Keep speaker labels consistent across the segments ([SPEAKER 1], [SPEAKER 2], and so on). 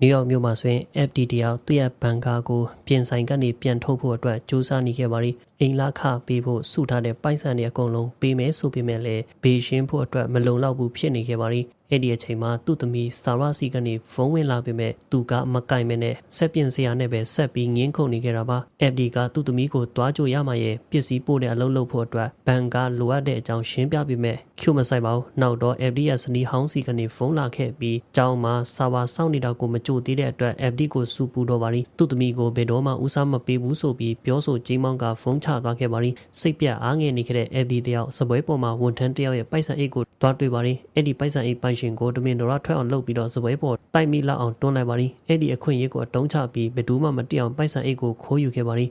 [SPEAKER 1] နယူးယောက်မြို့မှာဆိုရင် FD တယောက်သူ့ရဲ့ဘန်ကာကိုပြင်ဆိုင်ကနေပြန်ထုတ်ဖို့အတွက်စူးစမ်းနေခဲ့ပါရီအိမ်လာခပေးဖို့စုထားတဲ့ပိုက်ဆံတွေအကုန်လုံးပေးမယ်ဆိုပေမဲ့လည်းဘေးရှင်းဖို့အတွက်မလုံလောက်ဘူးဖြစ်နေခဲ့ပါရီ အဲ့ဒီအချိန်မှာသူ့သမီးစာရစီကနေဖုန်းဝင်လာပေမဲ့သူကမကင်မနဲ့ဆက်ပြင်စရာနဲ့ပဲဆက်ပြီးငင်းခုန်နေခဲ့တာပါ FD ကသူ့သမီးကိုတွားကြိုရမှရဲ့ပစ္စည်းပို့တဲ့အလုပ်လုပ်ဖို့အတွက်ဘန်ကလိုအပ်တဲ့အကြောင်းရှင်းပြပေမဲ့ကျူမဆိုင်ပါဘူးနောက်တော့ FD ရဲ့စနီးဟောင်းစီကနေဖုန်းလာခဲ့ပြီးကျောင်းမှာစာပါစောင့်နေတာကိုမကြိုသေးတဲ့အတွက် FD ကိုစူပူတော့ပါရီသူ့သမီးကိုဘယ်တော့မှဦးစားမပေးဘူးဆိုပြီးပြောဆိုကြီးမောင်းကဖုန်းချသွားခဲ့ပါရီစိတ်ပြတ်အားငယ်နေခဲ့တဲ့ FD တယောက်စပွဲပေါ်မှာဝန်ထမ်းတယောက်ရဲ့ပိုက်ဆံအိတ်ကိုတွားတွေ့ပါရီအဲ့ဒီပိုက်ဆံအိတ်ပိုင်ရှင်ကိုတမင်တော်ရထွက်အောင်လုပ်ပြီးတော့စပွဲပေါ်တိုက်မိလောက်အောင်တွန်းလိုက်ပါရီအဲ့ဒီအခွင့်အရေးကိုအတုံးချပြီးဘယ်သူမှမတိအောင်ပိုက်ဆံအိတ်ကိုခိုးယူခဲ့ပါရီ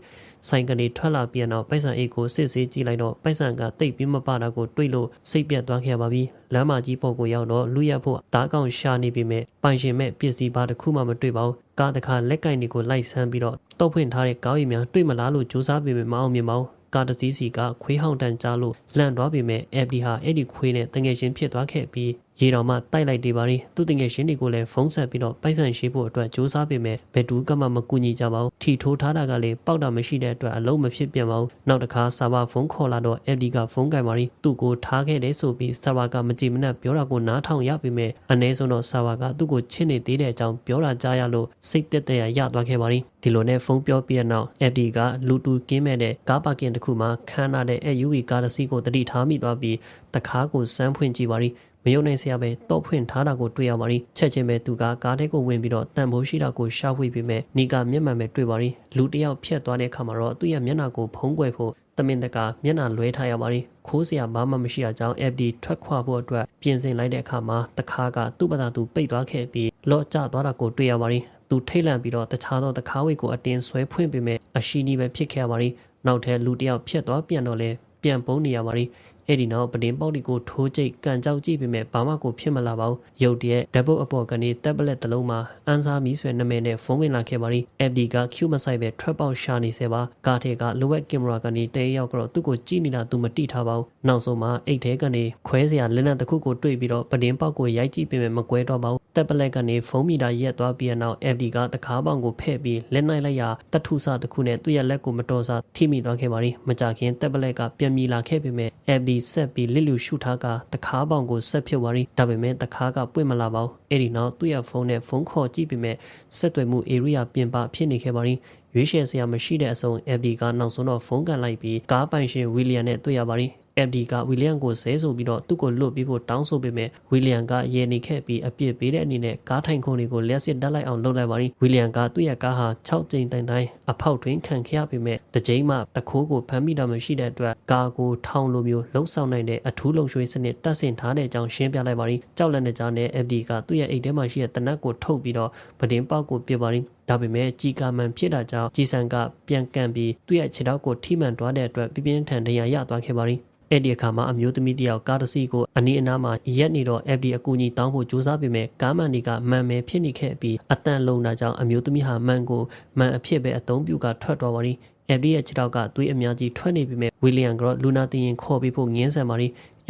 [SPEAKER 1] ဆိုင်ကနေထွက်လာပြန်တော့ပိုက်ဆံအိတ်ကိုစစ်ဆေးကြည့်လိုက်တော့ပိုက်ဆံကတိတ်ပြီးမပတာကိုတွေးလို့စိတ်ပြတ်သွားခဲ့ပါပြီလမ်းမကြီးပေါ်ကိုရောက်တော့လူရက်ဖို့တားကောင်ရှာနေပြီမဲ့ပိုင်ရှင်မဲ့ပစ္စည်းဘာတစ်ခုမှမတွေ့ပါဘူးကားတစ်ခါလက်ကင်တွေကိုလိုက်ဆန်းပြီးတော့တောက်ဖွင့်ထားတဲ့ကားရီများတွေ့မလားလို့စူးစမ်းပေမဲ့မအောင်မြင်ပါဘူးကားတစ်စီးစီကခွေးဟောင်းတန်ကြားလို့လန့်သွားပေမဲ့ FD ဟာအဲ့ဒီခွေးနဲ့တငယ်ချင်းဖြစ်သွားခဲ့ပြီး ရေတော်မှတိုက်လိုက်သေးပါရီသူတငယ်ချင်းတွေကိုလည်းဖုံးဆက်ပြီးတော့ပိုက်ဆံရှိဖို့အတွက်စူးစမ်းပေမဲ့ဘယ်သူကမှမကူညီကြပါဘူးထီထိုးထားတာကလည်းပေါက်တာမရှိတဲ့အတွက်အလုံးမဖြစ်ပြန်ပါဘူးနောက်တစ်ခါဆာဗာဖုန်းခေါ်လာတော့ FD ကဖုန်းကင်ပါရီသူ့ကိုထားခဲ့တယ်ဆိုပြီးဆာဗာကမကြည်မနှက်ပြောတာကိုနားထောင်ရပေမဲ့အ ਨੇ ဆုံးတော့ဆာဗာကသူ့ကိုချစ်နေသေးတဲ့အကြောင်းပြောတာကြားရလို့စိတ်တက်တက်ရရသွားခဲ့ပါရီဒီလိုနဲ့ဖုန်းပြောပြနောက် FD ကလူတူကင်းမဲ့တဲ့ကားပါကင်တစ်ခုမှာခန်းထားတဲ့ SUV ကားတစ်စီးကိုတတိထားမိသွားပြီးတခါကိုစမ်းဖွင့်ကြည့်ပါရီ မယုံနိုင်စရာပဲတော့ဖွင့်ထားတာကိုတွေ့ရပါရီချက်ချင်းပဲသူကကားထဲကိုဝင်ပြီးတော့တန်ဖိုးရှိတာကိုရှာဖွေပြီးမဲ့နီကမျက်မှန်ပဲတွေ့ပါရီလူတယောက်ဖြတ်သွားတဲ့အခါမှာတော့သူ့ရဲ့မျက်နှာကိုဖုံးကွယ်ဖို့တမင်တကာမျက်နှာလွဲထားရပါရီခိုးစရာဘာမှမရှိတာကြောင့် FD ထွက်ခွာဖို့အတွက်ပြင်ဆင်လိုက်တဲ့အခါမှာတခါကသူ့ဘာသာသူပိတ်သွားခဲ့ပြီးလော့ကျသွားတာကိုတွေ့ရပါရီသူထိတ်လန့်ပြီးတော့တခြားသောတခါဝိတ်ကိုအတင်းဆွဲဖွင့်ပေမဲ့အရှိနီးပဲဖြစ်ခဲ့ရပါရီနောက်ထပ်လူတယောက်ဖြတ်သွားပြန်တော့လဲပြန်ပုံးနေရပါရီ အဲ့ဒီနောက်ပဒင်းပေါက်ဒီကိုထိုးကျိတ်ကန်ကြောက်ကြည့်ပေမဲ့ဘာမှကိုဖြစ်မလာပါဘူးရုတ်တရက်ဓာတ်ပုတ်အပေါ်ကနေတက်ဘလက်တစ်လုံးမှာအန်ဆာမီဆွဲနာမည်နဲ့ဖုန်းဝင်လာခဲ့ပါရီ FD က Q မဆိုင်ပဲထွက်ပေါက်ရှာနေစေပါကားထဲကလိုဝက်ကင်မရာကနေတဲရောက်တော့သူ့ကိုကြည့်နေတာသူမတိထားပါဘူးနောက်ဆုံးမှာအိတ်ထဲကနေခွဲစရာလက်နက်တစ်ခုကိုတွေ့ပြီးတော့ပဒင်းပေါက်ကိုရိုက်ကြည့်ပေမဲ့မကွဲတော့ပါဘူး တက်ပလက်ကနေဖုန်းမီတာရက်သွားပြီးနောက် FD ကတကားပေါင်ကိုဖဲ့ပြီးလက်နိုင်လိုက်ရာတထုဆတစ်ခုနဲ့သူ့ရဲ့လက်ကိုမတော်စားထိမိသွားခဲ့ပါရီမကြခင်တက်ပလက်ကပြန်မြည်လာခဲ့ပေမဲ့ FD ဆက်ပြီးလစ်လူရှုထားကတကားပေါင်ကိုဆက်ဖြုတ်သွားရီဒါပေမဲ့တကားကပွင့်မလာပါဘူးအဲ့ဒီနောက်သူ့ရဲ့ဖုန်းနဲ့ဖုန်းခေါ်ကြည့်ပေမဲ့ဆက်သွယ်မှု area ပြင်ပဖြစ်နေခဲ့ပါရီရွေးချယ်စရာမရှိတဲ့အစုံ FD ကနောက်ဆုံးတော့ဖုန်းကန်လိုက်ပြီးကားပိုင်ရှင်ဝီလီယံနဲ့တွေ့ရပါရီ FD ကဝီလီယံကိုဆဲဆိုပြီးတော့သူ့ကိုလွတ်ပြီးဖို့တောင်းဆိုပေမဲ့ဝီလီယံကရေနေခဲ့ပြီးအပြစ်ပေးတဲ့အနေနဲ့ကားထိုင်ခုံတွေကိုလက်စစ်တက်လိုက်အောင်လုပ်လိုက်ပါရီဝီလီယံကသူ့ရဲ့ကားဟာ6ကြိမ်တိုင်တိုင်အဖောက်တွင်းခံခဲ့ရပေမဲ့တစ်ကြိမ်မှတခိုးကိုဖမ်းမိတာမရှိတဲ့အတွက်ကားကိုထောင်လိုမျိုးလှုပ်ဆောင်နိုင်တဲ့အထူးလုံခြုံရေးစနစ်တပ်ဆင်ထားတဲ့အကြောင်းရှင်းပြလိုက်ပါရီကြောက်လက်နဲ့ကြားနဲ့ FD ကသူ့ရဲ့အိတ်ထဲမှာရှိတဲ့တနက်ကိုထုတ်ပြီးတော့ပဒင်းပေါက်ကိုပြစ်ပါရီဒါပေမဲ့ကြီးကာမန်ဖြစ်တာကြောင့်ကြီးဆန်ကပြန်ကန်ပြီးသူ့ရဲ့ခြေထောက်ကိုထိမှန်သွားတဲ့အတွက်ပြပြင်းထန်ဒဏ်ရာရသွားခဲ့ပါရီ အဲ့ဒီအခါမှာအမျိုးသမီးတယောက်ကားတစ်စီးကိုအနီးအနားမှာရက်နေတော့ FD အကူအညီတောင်းဖို့ကြိုးစားပေမဲ့ကားမန်ဒီကမန်မဲဖြစ်နေခဲ့ပြီးအတန်လုံးတာကြောင့်အမျိုးသမီးဟာမန်ကိုမန်အဖြစ်ပဲအသုံးပြုကထွက်သွားပါရီ FD ရဲ့ခြေထောက်ကသွေးအများကြီးထွက်နေပြီမဲ့ဝီလီယံကလူနာတင်ရင်ခေါ်ပြီးဖို့ငင်းဆန်ပါရီ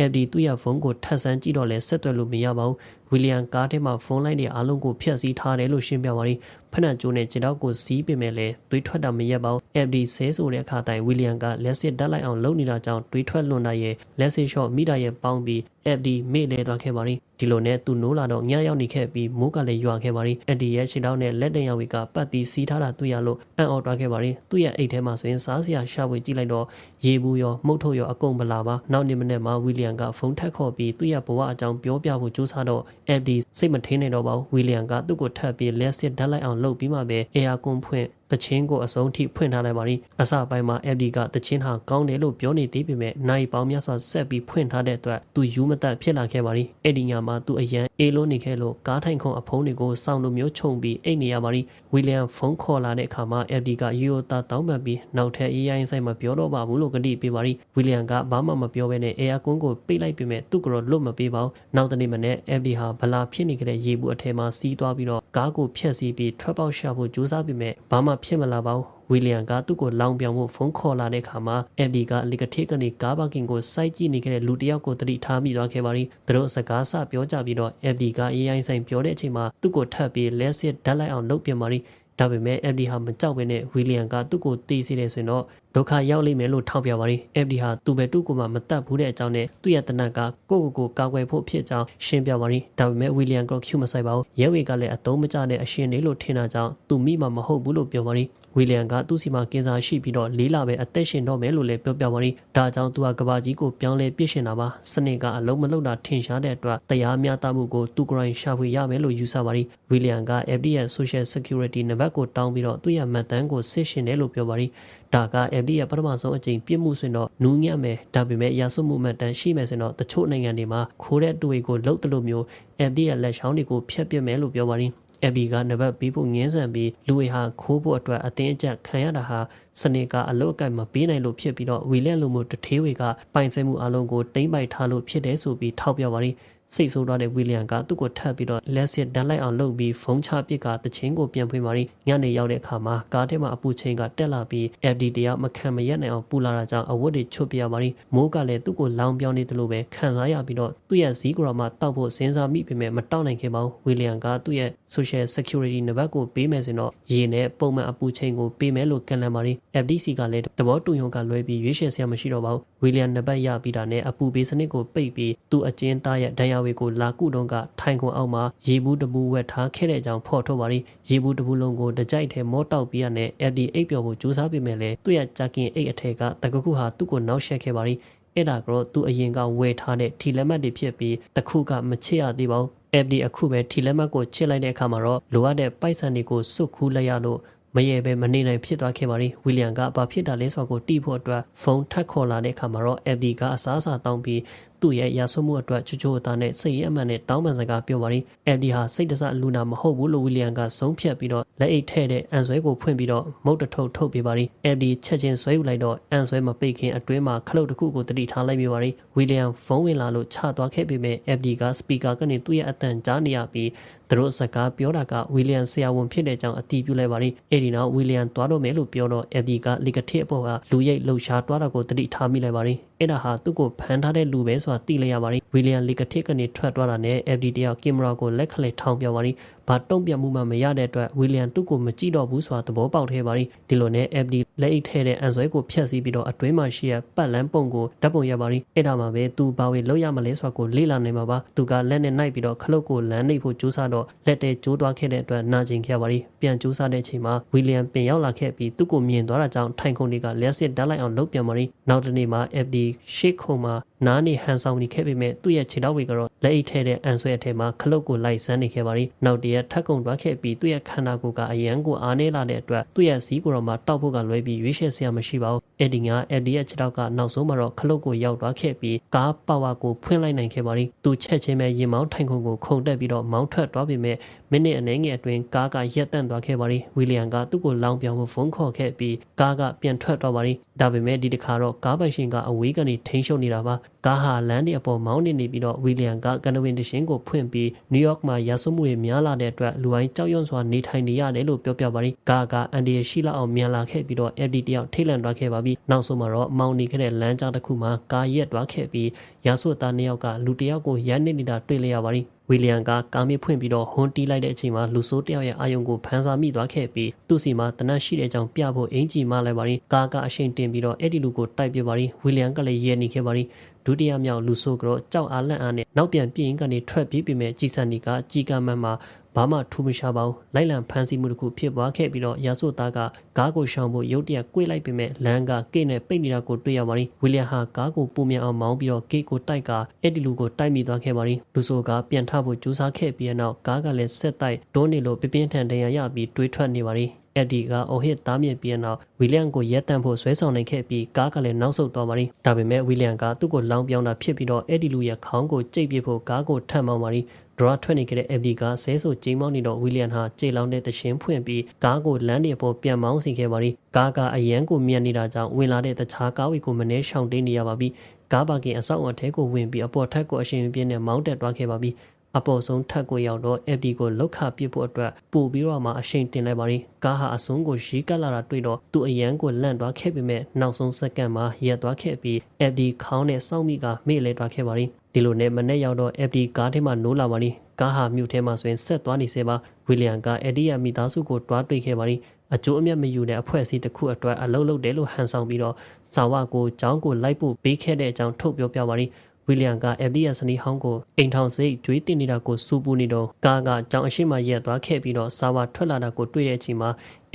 [SPEAKER 1] FD သူ့ရဲ့ဖုန်းကိုထပ်ဆန်းကြည့်တော့လဲဆက်သွယ်လို့မရပါဘူးဝီ လီယံကားထဲမှာဖုန်းလိုင်းတွေအားလုံးကိုဖျက်ဆီးထားတယ်လို့ရှင်းပြပါရီဖနက်ကျိုးနဲ့ခြေထောက်ကိုစီးပေမဲ့လည်းတွေးထွက်တာမရက်ပါဘူး FD ဆဲဆိုတဲ့အခါတိုင်းဝီလီယံကလက်စစ်တက်လိုက်အောင်လုပ်နေတာကြောင့်တွေးထွက်လွန်တာရဲ့လက်စစ်ရှော့မိတာရဲ့ပေါင်းပြီး FD မေ့လဲသွားခဲ့ပါရီဒီလိုနဲ့သူနိုးလာတော့ညရောက်နေခဲ့ပြီးမိုးကလည်းရွာခဲ့ပါရီ FD ရဲ့ခြေထောက်နဲ့လက်တံရဝီကပတ်ပြီးစီးထားတာတွေ့ရလို့အံ့ဩသွားခဲ့ပါရီသူ့ရဲ့အိတ်ထဲမှာဆိုရင်စားစရာရှာဖွေကြည့်လိုက်တော့ရေဘူးရောမှုတ်ထုတ်ရောအကုန်မလာပါနောက်နေ့မနေ့မှာဝီလီယံကဖုန်းထက်ခေါ်ပြီးသူ့ရဲ့ဘဝအကြောင်းပြောပြဖို့ကြိုးစားတော့ FD စိတ်မထင်းနေတော့ပါဘူးဝီလီယံကသူ့ကိုထပ်ပြီးလက်စစ်ဓာတ်လိုက်အောင်လုပ်ပြီးမှပဲအေယာကွန်ဖွင့် တချင်းကိုအစုံထိဖွင့်ထားလိုက်ပါရီအစပိုင်းမှာ FD ကတချင်းဟာကောင်းတယ်လို့ပြောနေသေးပေမဲ့နိုင်ပေါင်းများစွာဆက်ပြီးဖွင့်ထားတဲ့အတွက်သူယူမတက်ဖြစ်လာခဲ့ပါရီအဲ့ဒီညမှာသူအရန်အေးလို့နေခဲ့လို့ကားထိုင်ခုံအဖုံးတွေကိုစောင့်လို့မျိုးခြုံပြီးအိတ်နေရပါရီဝီလီယံဖုန်းခေါ်လာတဲ့အခါမှာ FD ကယူယိုတာတောင်းပန်ပြီးနောက်ထပ်အေးရိုင်းဆိုင်မပြောတော့ပါဘူးလို့ကတိပေးပါရီဝီလီယံကဘာမှမပြောဘဲနဲ့အေယာကွန်းကိုပိတ်လိုက်ပေမဲ့သူ့ကတော့လွတ်မပေးပါဘူးနောက်တနေ့မနေ့ FD ဟာဗလာဖြစ်နေကြတဲ့ရေဘူးအထဲမှာစီးသွားပြီးတော့ကားကိုဖျက်ဆီးပြီးထွက်ပေါက်ရှာဖို့ကြိုးစားပေမဲ့ဘာမှဖြစ်မလာပါဘူးဝီလီယံကသူ့ကိုလောင်ပြောင်ဖို့ဖုန်းခေါ်လာတဲ့အခါမှာ FD ကလီကထေးကနေကားပါကင်ကိုစိုက်ကြည့်နေခဲ့တဲ့လူတစ်ယောက်ကိုတတိထားမိသွားခဲ့ပါရီသူတို့စကားဆပြောကြပြီးတော့ FD က AI ဆိုင်ပြောတဲ့အချိန်မှာသူ့ကိုထပ်ပြီးလက်စစ်ဓာတ်လိုက်အောင်လုပ်ပြပါရီ ဒါပေမဲ့ FD ဟာမကြောက်ဘဲနဲ့ဝီလီယံကသူ့ကိုတီးစီတယ်ဆိုရင်တော့ဒုက္ခရောက်လိမ့်မယ်လို့ထောက်ပြပါရီ FD ဟာသူ့ပဲသူ့ကိုမှမတတ်ဘူးတဲ့အကြောင်းနဲ့သူ့ရဲ့တနက်ကကိုယ့်ကိုယ်ကိုကာကွယ်ဖို့ဖြစ်ကြောင်းရှင်းပြပါရီဒါပေမဲ့ဝီလီယံကကျူမဆိုင်ပါဘူးရဲဝေကလည်းအတုံးမကျတဲ့အရှင်လေးလို့ထင်တာကြောင့်သူမိမှာမဟုတ်ဘူးလို့ပြောပါရီ ဝီလီယံကသူ့စီမှာကင်ဆာရှိပြီးတော့လေးလပဲအသက်ရှင်တော့မယ်လို့လည်းပြောပြပါရီဒါကြောင့်သူကကဘာကြီးကိုပြောင်းလဲပြစ်ရှင်တာပါစနစ်ကအလုံးမလုံးတာထင်ရှားတဲ့အတွက်တရားမျှတမှုကိုသူကိုယ်တိုင်ရှာဖွေရမယ်လို့ယူဆပါရီဝီလီယံက FD ရဲ့ Social Security နံပါတ်ကိုတောင်းပြီးတော့သူ့ရဲ့မှတ်တမ်းကိုစစ်ရှင်တယ်လို့ပြောပါရီဒါက FD ရဲ့ပထမဆုံးအကြိမ်ပြစ်မှုဆိုရင်တော့နူးညံ့မယ်ဒါပေမဲ့ရာစွမှုမှတ်တမ်းရှိမယ်ဆိုရင်တော့တချို့နိုင်ငံတွေမှာခိုးတဲ့တွေ့ကိုလှုပ်တယ်လို့မျိုး FD ရဲ့လက်ချောင်းတွေကိုဖျက်ပစ်မယ်လို့ပြောပါရီ အဘီကနံပါတ်ပေးဖို့ငင်းဆန်ပြီးလူဝေဟာခိုးဖို့အတွက်အတင်းအကျပ်ခံရတာဟာစနေကအလုတ်အကန့်မပေးနိုင်လို့ဖြစ်ပြီးတော့ဝီလက်လူမှုတထေးဝေကပိုင်ဆိုင်မှုအလုံးကိုတိမ့်ပိုက်ထားလို့ဖြစ်တယ်ဆိုပြီးထောက်ပြပါရီ စိတ်ဆိုးသွားတဲ့ဝီလီယံကသူ့ကိုထပ်ပြီးတော့လက်စစ်တန်းလိုက်အောင်လုပ်ပြီးဖုံးချပစ်ကတချင်းကိုပြန်ဖွင့်ပါရီညနေရောက်တဲ့အခါမှာကားထဲမှာအပူချင်းကတက်လာပြီး FD တရားမခံမရက်နိုင်အောင်ပူလာတာကြောင့်အဝတ်တွေချွတ်ပြရပါရီမိုးကလည်းသူ့ကိုလောင်ပြောင်းနေတယ်လို့ပဲခံစားရပြီးတော့သူ့ရဲ့ဇီးကရာမှာတောက်ဖို့စဉ်းစားမိပေမဲ့မတောက်နိုင်ခဲ့ပါဘူးဝီလီယံကသူ့ရဲ့ social security နံပါတ်ကိုပေးမယ်ဆိုရင်တော့ရေနဲ့ပုံမှန်အပူချင်းကိုပေးမယ်လို့ကန်လန်ပါရီ FDC ကလည်းတဘောတူယုံကလွဲပြီးရွေးချယ်စရာမရှိတော့ပါဘူး ဝီလီယံနံပါတ်ရပြီးတာနဲ့အပူပေးစနစ်ကိုပိတ်ပြီးသူ့အကျဉ်းသားရဲ့ဒဏ်ရာဝေကိုလာကုတော့ကထိုင်ခွန်အောက်မှာရေဘူးတပူဝက်ထားခဲ့တဲ့အကြောင်းဖော်ထုတ်ပါရီရေဘူးတပူလုံးကိုတကြိုက်ထဲမောတောက်ပြီးရနဲ့ FD အိတ်ပျော်ဖို့ကြိုးစားပေမဲ့လည်းသူ့ရဲ့ဂျာကင်အိတ်အထက်ကတကခုဟာသူ့ကိုနောက်ဆက်ခဲ့ပါရီအဲ့ဒါကတော့သူအရင်ကဝယ်ထားတဲ့ထီလက်မှတ်တွေဖြစ်ပြီးတခုကမချစ်ရသေးပါဘူး FD အခုပဲထီလက်မှတ်ကိုချစ်လိုက်တဲ့အခါမှာတော့လိုအပ်တဲ့ပိုက်ဆံတွေကိုစွတ်ခူးလိုက်ရလို့ မရေပဲမနေနိုင်ဖြစ်သွားခဲ့ပါရီဝီလီယံကဘာဖြစ်တာလဲဆိုတာကိုတီးဖို့အတွက်ဖုန်းထပ်ခေါ်လာတဲ့အခါမှာတော့ FD ကအစားအစာတောင်းပြီးသူ့ရဲ့ရာဆွမှုအတွက်ချိုချိုအသားနဲ့စိတ်ရအမှန်နဲ့တောင်းပန်စကားပြောပါရီ FD ဟာစိတ်တစလူနာမဟုတ်ဘူးလို့ဝီလီယံကဆုံးဖြတ်ပြီးတော့ လက်အိတ်ထဲတဲ့အန်ဆွဲကိုဖွင့်ပြီးတော့မုတ်တထုတ်ထုတ်ပေးပါရီ FD ချက်ချင်းဆွဲယူလိုက်တော့အန်ဆွဲမပိတ်ခင်အတွင်းမှာခလုတ်တစ်ခုကိုတတိထားလိုက်မိပါရီဝီလီယံဖုန်းဝင်လာလို့ချသွားခဲ့ပေမဲ့ FD ကစပီကာကနေသူ့ရဲ့အတန်ကြားနေရပြီးသူတို့စကားပြောတာကဝီလီယံဆရာဝန်ဖြစ်တဲ့အကြောင်းအတည်ပြုလိုက်ပါရီအဲ့ဒီနောက်ဝီလီယံသွားတော့မယ်လို့ပြောတော့ FD ကလီကထစ်အပေါ်ကလူရိတ်လှုပ်ရှားသွားတာကိုတတိထားမိလိုက်ပါရီအဲ့ဒါဟာသူ့ကိုဖမ်းထားတဲ့လူပဲဆိုတာသိလိုက်ရပါရီဝီလီယံလီကထစ်ကနေထွက်သွားတာနဲ့ FD တယောက်ကင်မရာကိုလက်ခလက်ထောင်ပြပါရီ ဘာတုံ့ပြန်မှုမှမရတဲ့အတွက်ဝီလီယံသူ့ကိုမကြည့်တော့ဘူးဆိုတာသဘောပေါက်ထဲပါရီဒီလိုနဲ့ FD လက်အိတ်ထဲတဲ့အန်ဆွဲကိုဖျက်ဆီးပြီးတော့အတွင်းမှာရှိတဲ့ပတ်လန်းပုံကိုဓာတ်ပုံရပါရီအဲ့ဒါမှပဲသူဘာဝေလောက်ရမလဲဆိုတာကိုလေ့လာနိုင်မှာပါသူကလက်နဲ့နှိုက်ပြီးတော့ခလုတ်ကိုလမ်းနှိပ်ဖို့ကြိုးစားတော့လက်တဲကျိုးသွားခဲ့တဲ့အတွက်နာကျင်ခဲ့ပါရီပြန်ကြိုးစားတဲ့အချိန်မှာဝီလီယံပင်ရောက်လာခဲ့ပြီးသူ့ကိုမြင်သွားတာကြောင့်ထိုင်ခုံတွေကလက်စစ်ဓာတ်လိုက်အောင်လုပ်ပြန်ပါရီနောက်တနေ့မှာ FD ရှေ့ခုံမှာနားနေဟန်ဆောင်နေခဲ့ပေမဲ့သူ့ရဲ့ခြေထောက်တွေကတော့လက်အိတ်ထဲတဲ့အန်ဆွဲအထဲမှာခလုတ်ကိုလိုက်ဆန်းနေခဲ့ပါရီနောက်တရက်ထပ်ကုံသွားခဲ့ပြီးသူ့ရဲ့ခန္ဓာကိုယ်ကအရန်ကိုအားနေလာတဲ့အတွက်သူ့ရဲ့စီးကိုတော့မှတောက်ဖို့ကလွဲပြီးရွေးချယ်စရာမရှိပါဘူးအဲ့ဒီက FD ရဲ့ခြေထောက်ကနောက်ဆုံးမှာတော့ခလုတ်ကိုရောက်သွားခဲ့ပြီးကားပါဝါကိုဖွင့်လိုက်နိုင်ခဲ့ပါရီသူချက်ချင်းပဲရင်မောင်းထိုင်ခုံကိုခုန်တက်ပြီးတော့မောင်းထွက်သွားပေမဲ့မိနစ်အနည်းငယ်အတွင်းကားကရက်တန့်သွားခဲ့ပါရီဝီလီယံကသူ့ကိုလောင်ပြောင်ဖို့ဖုန်းခေါ်ခဲ့ပြီးကားကပြန်ထွက်သွားပါရီ ဒါပေမဲ့ဒီတစ်ခါတော့ကားပိုင်ရှင်ကအဝေးကနေထိန်းချုပ်နေတာပါကားဟာလမ်းတွေအပေါ်မောင်းနေနေပြီးတော့ဝီလီယံကကန်နဝင်းတရှင်းကိုဖွင့်ပြီးနယူးယောက်မှာရာစုမှုတွေများလာတဲ့အတွက်လူတိုင်းကြောက်ရွံ့စွာနေထိုင်နေရတယ်လို့ပြောပြပါရီကားကအန်ဒီရရှိလောက်အောင်မြန်လာခဲ့ပြီးတော့ FD တယောက်ထိတ်လန့်သွားခဲ့ပါပြီနောက်ဆုံးမှာတော့မောင်းနေခဲ့တဲ့လမ်းကြားတစ်ခုမှာကားရက်သွားခဲ့ပြီးရာစုသားနှစ်ယောက်ကလူတစ်ယောက်ကိုရန်နေနေတာတွေ့လျက်ပါရီ ဝီလီယံကကားမီးဖွင့်ပြီးတော့ဟွန်တီးလိုက်တဲ့အချိန်မှာလူဆိုးတယောက်ရဲ့အာယုံကိုဖန်ဆာမိသွားခဲ့ပြီးသူ့စီမှာတနတ်ရှိတဲ့အကြောင်းပြဖို့အင်ဂျီမလိုက်ပါရီကားကအရှိန်တင်ပြီးတော့အဲ့ဒီလူကိုတိုက်ပြပါရီဝီလီယံကလည်းရဲနေခဲ့ပါရီ ဒုတိယမြောက်လူဆိုးကတော့ကြောက်အားလန့်အားနဲ့နောက်ပြန်ပြင်ကနေထွက်ပြေးပြီးမဲ့ကြည်စံနီကကြီးကမန်းမှာဘာမှထူးမရှာပါဘူးလိုက်လံဖမ်းဆီးမှုတစ်ခုဖြစ်ပွားခဲ့ပြီးတော့ရာစုသားကကားကိုရှောင်ဖို့ရုတ်တရက်ကွေ့လိုက်ပေမဲ့လမ်းကကိတ်နဲ့ပိတ်နေတာကိုတွေ့ရပါရီဝီလျံဟာကားကိုပုံမြန်အောင်မောင်းပြီးတော့ကိတ်ကိုတိုက်ကအဲ့ဒီလူကိုတိုက်မိသွားခဲ့ပါရီလူဆိုကပြန်ထဖို့ကြိုးစားခဲ့ပြီးနောက်ကားကလည်းဆက်တိုက်တွန်းနေလို့ပြပြင်းထန်တရားရပြီးတွေးထွက်နေပါရီ အဒီကအိုဟစ်သားမြစ်ပြီးနောက်ဝီလျံကိုရက်တန့်ဖို့ဆွဲဆောင်နိုင်ခဲ့ပြီးကားကလည်းနောက်ဆုတ်သွားပါရီဒါပေမဲ့ဝီလျံကသူ့ကိုလောင်းပြောင်းတာဖြစ်ပြီးတော့အဲ့ဒီလူရဲ့ခေါင်းကိုကြိတ်ပြဖို့ကားကိုထပ်မောင်းပါရီဒရာထွက်နေခဲ့တဲ့ FD ကဆဲဆိုကျင်းမောင်းနေတော့ဝီလျံဟာကြေလောင်းတဲ့တရှင်ဖွင့်ပြီးကားကိုလမ်းတွေပေါ်ပြန်မောင်းစီခဲ့ပါရီကားကအရန်ကိုမြန်နေတာကြောင့်ဝင်လာတဲ့တခြားကားဝေကိုမနှဲရှောင်တင်းနေရပါပြီကားပါကင်အဆောက်အအုံထဲကိုဝင်ပြီးအပေါ်ထက်ကိုအရှင်ပြင်းနဲ့မောင်းတက်သွားခဲ့ပါပြီ အပေါ်ဆုံးထပ်ကိုရောက်တော့ FD ကိုလောက်ခပစ်ဖို့အတွက်ပို့ပြီးတော့မှအရှိန်တင်လိုက်ပါရီကားဟာအဆုံးကိုရီးကပ်လာတာတွေ့တော့သူအရန်ကိုလန့်သွားခဲ့ပေမဲ့နောက်ဆုံးစက္ကန့်မှာရက်သွားခဲ့ပြီး FD ခေါင်းနဲ့စောင့်မိကမေ့လဲသွားခဲ့ပါရီဒီလိုနဲ့မနေ့ရောက်တော့ FD ကားထဲမှာနိုးလာပါရီကားဟာမြို့ထဲမှာဆိုရင်ဆက်သွားနေစေပါဝီလျံကအဒီယာမိသားစုကိုတွားတွေ့ခဲ့ပါရီအကျိုးအမြတ်မယူတဲ့အဖွဲ့အစည်းတစ်ခုအတွက်အလုပ်လုပ်တယ်လို့ဟန်ဆောင်ပြီးတော့ဇာဝကိုကျောင်းကိုလိုက်ဖို့ပေးခဲ့တဲ့အကြောင်းထုတ်ပြောပြပါရီ ဝီလျံက FDS စနီဟောင်းကိုအိမ်ထောင်စိတ်ကြွေးတင်နေတာကိုစူပူနေတော့ကားကကြောင်အရှိမရက်သွားခဲ့ပြီးတော့ဆာဝါထွက်လာတာကိုတွေ့တဲ့အချိန်မှာ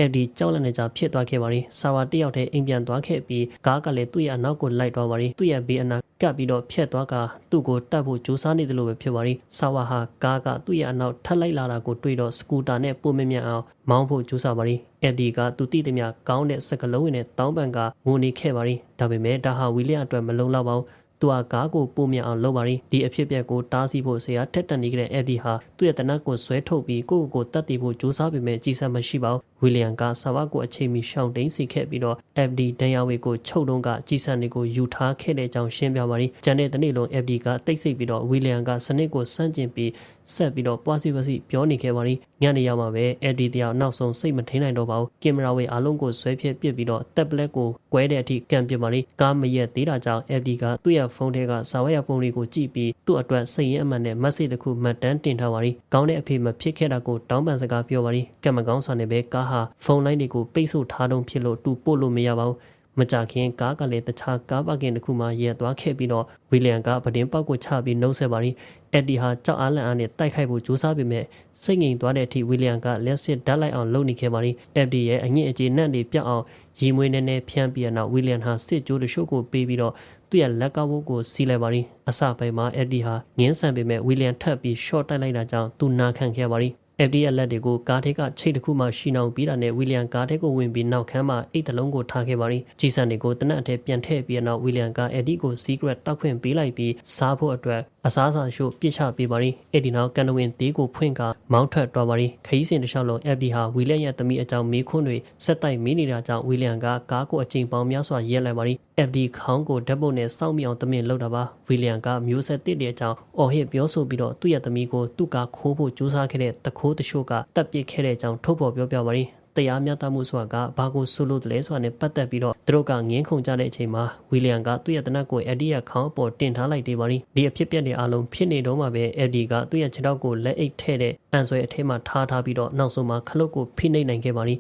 [SPEAKER 1] FD ကြောက်လန့်နေကြဖြစ်သွားခဲ့ပါရီဆာဝါတယောက်တည်းအိမ်ပြန်သွားခဲ့ပြီးကားကလည်းသူ့ရဲ့အနောက်ကိုလိုက်သွားပါရီသူ့ရဲ့ဘေးအနာကပ်ပြီးတော့ဖြတ်သွားကသူ့ကိုတတ်ဖို့ကြိုးစားနေတယ်လို့ပဲဖြစ်ပါရီဆာဝါဟာကားကသူ့ရဲ့အနောက်ထပ်လိုက်လာတာကိုတွေ့တော့စကူတာနဲ့ပုံမြင့်အောင်မောင်းဖို့ကြိုးစားပါရီ FD ကသူတည်တမျှကောင်းတဲ့စကလုံးဝင်နဲ့တောင်းပန်ကငိုနေခဲ့ပါရီဒါပေမဲ့ဒါဟာဝီလျံအတွက်မလုံလောက်ပါဘူး သူကကားကိုပုံမြအောင်လုပ်ပါရီဒီအဖြစ်အပျက်ကိုတားဆီးဖို့ဆရာထက်တန်နေကြတဲ့ FD ဟာသူ့ရဲ့တနတ်ကိုဆွဲထုတ်ပြီးကိုယ့်ကိုယ်ကိုတတ်တည်ဖို့ကြိုးစားပေမဲ့ကြည်စမ်းမရှိပါဘူး ဝီလျံကဆာဝါကိုအချိန်မီရှောင်းတိန်စီခဲ့ပြီးတော့ FD ဒန်ယာဝေကိုချုပ်တုံးကကြည်စမ်းတွေကိုယူထားခဲ့တဲ့အကြောင်းရှင်းပြပါရီကျန်တဲ့တနေ့လုံး FD ကတိတ်ဆိတ်ပြီးတော့ဝီလျံကစနစ်ကိုစန့်ကျင်ပြီးဆက်ပြီးတော့ပွားစီပွားစီပြောနေခဲ့ပါရီညနေရောက်မှပဲ FD တရားနောက်ဆုံးစိတ်မထိန်နိုင်တော့ပါဘူးကင်မရာဝေအားလုံးကိုဆွဲဖြည့်ပစ်ပြီးတော့တက်ပလက်ကိုကွဲတဲ့အထိကန်ပြစ်ပါရီကားမရက်သေးတာကြောင့် FD ကသူ့ရဲ့ဖုန်းထဲကစာဝတ်ရပုံတွေကိုကြည့်ပြီးသူ့အတွက်စိတ်ရင်းအမှန်နဲ့ message တစ်ခုမှတ်တမ်းတင်ထားပါရီကောင်းတဲ့အဖေမဖြစ်ခဲ့တာကိုတောင်းပန်စကားပြောပါရီကံမကောင်းစွာနဲ့ပဲကားဟာဖုန်းလိုင်းတွေကိုပိတ်ဆို့ထားတုံးဖြစ်လို့တူပို့လို့မရပါဘူးမကြခင်ကားကလည်းတခြားကားပါကင်တစ်ခုမှရက်သွားခဲ့ပြီးတော့ဝီလျံကပဒင်းပေါက်ကိုချပြီးနှုတ်ဆက်ပါရီအက်ဒီဟာကြောက်အားလန့်အားနဲ့တိုက်ခိုက်ဖို့ကြိုးစားပေမဲ့စိတ်ငြိမ်သွားတဲ့အထိဝီလျံကလက်စစ်ဓာတ်လိုက်အောင်လုပ်နေခဲ့ပါရီအက်ဒီရဲ့အငြင်းအကြေနက်တွေပြောက်အောင်ရီမွေးနေနေဖြန်းပြီးတော့ဝီလျံဟာစစ်ကြိုးတရှို့ကိုပေးပြီးတော့သူ့ရဲ့လက်ကဝုတ်ကိုစီးလိုက်ပါရီအစပိုင်းမှာအက်ဒီဟာငင်းဆန်ပေမဲ့ဝီလျံထပ်ပြီး short တိုက်လိုက်တာကြောင့်သူနာခံခဲ့ပါရီ FD ရဲ့လက်တွေကိုကားထဲကချိတ်တစ်ခုမှရှီနှောင်ပြီးတာနဲ့ဝီလျံကားထဲကိုဝင်ပြီးနောက်ခန်းမှာအိတ်တလုံးကိုထားခဲ့ပါရီကြီးစံတွေကိုတနက်အထက်ပြန်ထည့်ပြီးနောက်ဝီလျံက FD ကို secret တောက်ခွင့်ပေးလိုက်ပြီးစားဖို့အတွက်အစားအစာရှို့ပြစ်ချပေးပါရီအဲ့ဒီနောက်ကန်တဝင်းသေးကိုဖွင့်ကမောင်းထွက်သွားပါရီခရီးစဉ်တစ်လျှောက်လုံး FD ဟာဝီလျံရဲ့သမီးအကြောင်းမေးခွန်းတွေဆက်တိုက်မေးနေတာကြောင့်ဝီလျံကကားကိုအချိန်ပေါင်းများစွာရက်လိုက်ပါရီ FD ခေါင်းကိုဓာတ်ပုံနဲ့စောင့်မြအောင်တမင်လောက်တာပါဝီလျံကမျိုးဆက်တစ်တဲ့အကြောင်းအော်ဟစ်ပြောဆိုပြီးတော့သူ့ရဲ့သမီးကိုသူ့ကခိုးဖို့ကြိုးစားခဲ့တဲ့တခိုးတချို့ကတပ်ပစ်ခဲ့တဲ့အကြောင်းထုတ်ဖော်ပြောပြပါရီ တရားမျှတမှုဆိုတာကဘာကိုဆိုလို့တလဲဆိုတာနဲ့ပတ်သက်ပြီးတော့သူတို့ကငင်းခုန်ကြတဲ့အချိန်မှာဝီလျံကသူ့ရဲ့တနက်ကိုအက်ဒီရဲ့ခေါင်းအပေါ်တင်ထားလိုက်သေးပါရီဒီအဖြစ်ပြက်တွေအလုံးဖြစ်နေတော့မှပဲအက်ဒီကသူ့ရဲ့ခြေထောက်ကိုလက်အိတ်ထဲတဲ့အန်ဆွဲအထဲမှာထားထားပြီးတော့နောက်ဆုံးမှာခလုတ်ကိုဖိနှိပ်နိုင်ခဲ့ပါရီ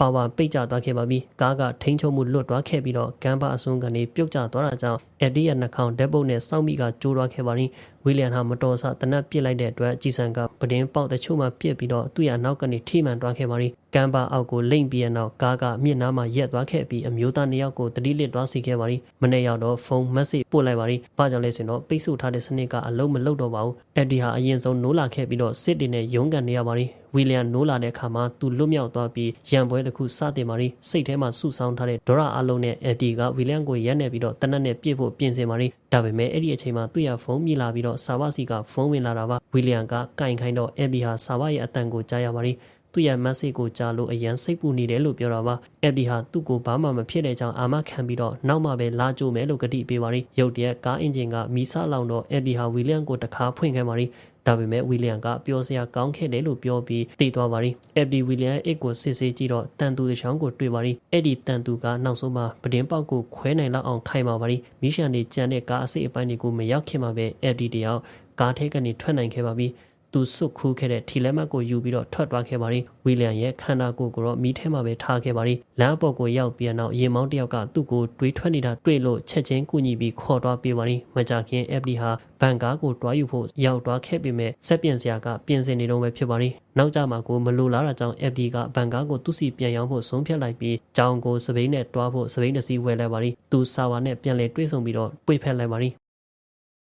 [SPEAKER 1] ပါဝါပိတ်ကျသွားခဲ့ပါပြီကားကထိန်းချုပ်မှုလွတ်သွားခဲ့ပြီးတော့ကမ်းပါအစွန်းကနေပြုတ်ကျသွားတာကြောင့်အက်ဒီရဲ့နှာခေါင်းဓာတ်ပုတ်နဲ့စောင့်မိကကျိုးသွားခဲ့ပါရင်ဝီလျံဟာမတော်ဆတနက်ပစ်လိုက်တဲ့အတွက်ကြည်စံကပဒင်းပေါက်တချို့မှပြစ်ပြီးတော့သူ့ရဲ့နောက်ကနေထိမှန်သွားခဲ့ပါရင်ကမ်းပါအောက်ကိုလိမ့်ပြီးတဲ့နောက်ကားကမြစ်နားမှာရက်သွားခဲ့ပြီးအမျိုးသားနှစ်ယောက်ကိုတတိလစ်သွားစီခဲ့ပါရင်မနေ့ရောက်တော့ဖုန်းမက်ဆေ့ပို့လိုက်ပါရင်ဘာကြောင့်လဲဆိုတော့ပိတ်ဆို့ထားတဲ့စနစ်ကအလုံးမလုံးတော့ပါဘူးအက်ဒီဟာအရင်ဆုံးနိုးလာခဲ့ပြီးတော့စစ်တွေနဲ့ရုန်းကန်နေရပါရင်ဝီလျံနိုးလာတဲ့အခါမှာသူလွတ်မြောက်သွားပြီးရန်ပွဲတစ်ခုစတင်ပါရီစိတ်ထဲမှာစုဆောင်းထားတဲ့ဒေါရအလုံးနဲ့အက်ဒီကဝီလျံကိုရက်နေပြီးတော့တနက်နဲ့ပြစ်ဖို့ပြင်ဆင်ပါရီဒါပေမဲ့အဲ့ဒီအချိန်မှာသူ့ရဖုန်းမြည်လာပြီးတော့ဆာဝစီကဖုန်းဝင်လာတာပါဝီလျံကကင်ခိုင်းတော့အက်ဒီဟာဆာဝရဲ့အတန်ကိုကြားရပါရီသူ့ရဲ့ message ကိုကြားလို့အရန်စိတ်ပူနေတယ်လို့ပြောတာပါ။ FB ဟာသူ့ကိုဘာမှမဖြစ်တဲ့ကြောင်းအာမခံပြီးတော့နောက်မှပဲလာကြိုမယ်လို့ကတိပေးပါရီ။ရုတ်တရက်ကားအင်ဂျင်ကမီးစလောင်တော့ FB ဟာဝီလျံကိုတခါဖွင့်ခဲ့ပါရီ။ ဒါပေမဲ့ဝီလျံကပျော်စရာကောင်းခဲ့တယ်လို့ပြောပြီးတည်သွားပါရီ။ FD ဝီလျံအိတ်ကိုစစ်ဆေးကြည့်တော့တန်သူတစ်ချောင်းကိုတွေ့ပါရီ။အဲ့ဒီတန်သူကနောက်ဆုံးမှာပဒင်းပေါက်ကိုခွဲနိုင်လောက်အောင်ခိုင်ပါပါရီ။မီးရှန်တွေကြံတဲ့ကားအစိပ်အပိုင်းတွေကိုမရောက်ခင်မှာပဲ FD တယောက်ကားထဲကနေထွက်နိုင်ခဲ့ပါပြီ။ သူစွတ်ခူးခဲ့တဲ့ထီလက်မှတ်ကိုယူပြီးတော့ထွက်သွားခဲ့ပါရီဝီလျံရဲ့ခန္ဓာကိုယ်ကိုတော့မီးထဲမှာပဲထားခဲ့ပါရီလမ်းပေါ်ကိုရောက်ပြီးနောက်ရေမောင်းတယောက်ကသူ့ကိုတွေးထွက်နေတာတွေ့လို့ချက်ချင်းကူညီပြီးခေါ်သွားပေးပါရီမကြခင် FD ဟာဘန်ကားကိုတွားယူဖို့ရောက်သွားခဲ့ပေမဲ့စက်ပြင်စရာကပြင်ဆင်နေတော့ပဲဖြစ်ပါရီနောက်ကြမှာကိုမလိုလားတာကြောင့် FD ကဘန်ကားကိုသူ့စီပြန်ရောက်ဖို့ဆုံးဖြတ်လိုက်ပြီးကြောင်ကိုစပိန်နဲ့တွားဖို့စပိန်တစ်စီးဝယ်လိုက်ပါရီသူစာဝါနဲ့ပြန်လဲတွေးဆုံပြီးတော့ပွေဖက်လိုက်ပါရီ